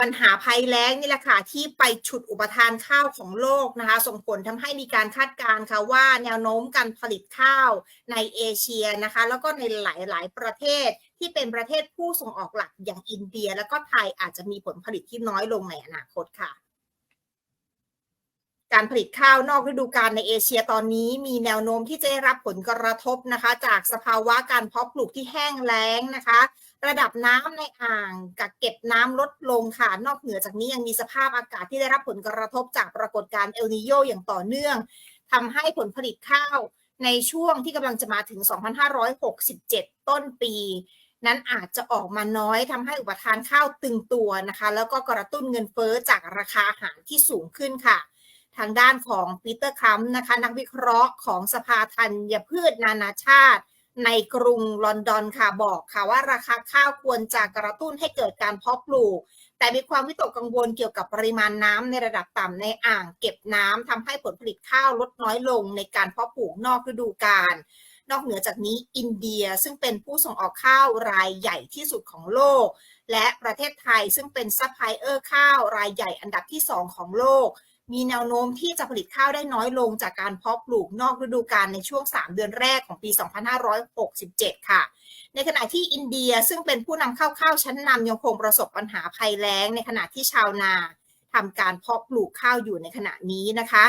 ปัญหาภัยแล้งนี่แหละค่ะที่ไปฉุดอุปทานข้าวของโลกนะคะ ส่งผลทำให้มีการคาดการณ์ค่ะว่าแนวโน้มการผลิตข้าวในเอเชียนะคะ แล้วก็ในหลายๆ ประเทศที่เป็นประเทศผู้ส่งออกหลักอย่างอินเดีย แล้วก็ไทยอาจจะมีผลผลิตที่น้อยลงในอนาคตค่ะ การผลิตข้าวนอกฤดูกาลในเอเชียตอนนี้มีแนวโน้มที่จะได้รับผลกระทบนะคะ จากสภาวะการเพาะปลูกที่แห้งแล้งนะคะ ระดับน้ำในอ่างกักเก็บน้ำลดลงค่ะ นอกเหนือจากนี้ยังมีสภาพอากาศที่ได้รับผลกระทบจากปรากฏการณ์เอลนิโยอย่างต่อเนื่องทำให้ผลผลิตข้าวในช่วงที่กำลังจะมาถึง 2567 ต้นปี นั้นอาจจะออกมาน้อยทำให้อุปทานข้าวตึงตัวนะคะ แล้วก็กระตุ้นเงินเฟ้อจากราคาอาหารที่สูงขึ้นค่ะ ทางด้านของปีเตอร์คัมนะคะ นักวิเคราะห์ของสภาธัญพืชนานาชาติ ในกรุงลอนดอนค่ะบอกค่ะว่าราคาข้าวควรจะกระตุ้นให้เกิดการเพาะปลูก แต่มีความวิตกกังวลเกี่ยวกับปริมาณน้ำในระดับต่ำในอ่างเก็บน้ำทำให้ผลผลิตข้าวลดน้อยลงในการเพาะปลูกนอกฤดูกาลนอกเหนือจากนี้อินเดียซึ่งเป็นผู้ส่งออกข้าวรายใหญ่ที่สุดของโลก และประเทศไทยซึ่งเป็นซัพพลายเออร์ข้าวรายใหญ่อันดับที่ 2 ของโลก มีแนวโน้มที่จะผลิตข้าวได้น้อยลงจากการเพาะปลูกนอกฤดูกาลในช่วง 3 เดือนแรกของปี 2567 ค่ะ ในขณะที่อินเดียซึ่งเป็นผู้นำเข้าข้าวชั้นนำยังคงประสบปัญหาภัยแล้ง ในขณะที่ชาวนาทำการเพาะปลูกข้าวอยู่ในขณะนี้นะคะ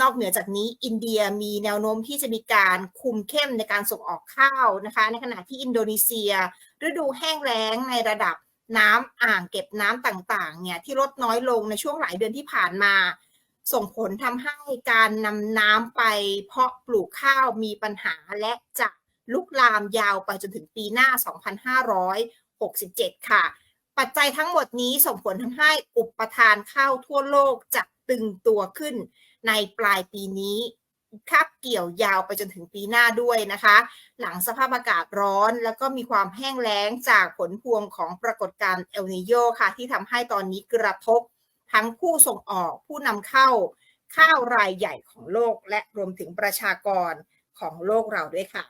นอกเหนือจากนี้อินเดียมีแนวโน้มที่จะมีการคุมเข้มในการส่งออกข้าวนะคะ ในขณะที่อินโดนีเซีย ฤดูแห้งแล้งในระดับน้ำอ่างเก็บน้ำต่างๆเนี่ยที่ลดน้อยลงในช่วงหลายเดือนที่ผ่านมา ส่งผลทำให้การนำน้ำไปเพาะปลูกข้าวมีปัญหาและจะลุกลามยาวไปจนถึงปีหน้า 2567 ค่ะ ปัจจัยทั้งหมดนี้ส่งผลทำให้อุปทานข้าวทั่วโลกจะตึงตัวขึ้นในปลายปีนี้คาบเกี่ยวยาวไปจนถึงปีหน้าด้วยนะคะ หลังสภาพอากาศร้อนแล้วก็มีความแห้งแล้งจากผลพวงของปรากฏการณ์เอลนิโยค่ะ ที่ทำให้ตอนนี้กระทบ ทั้งผู้ส่งออกผู้นำเข้าข้าวรายใหญ่ของโลก และรวมถึงประชากรของโลกเราด้วยค่ะ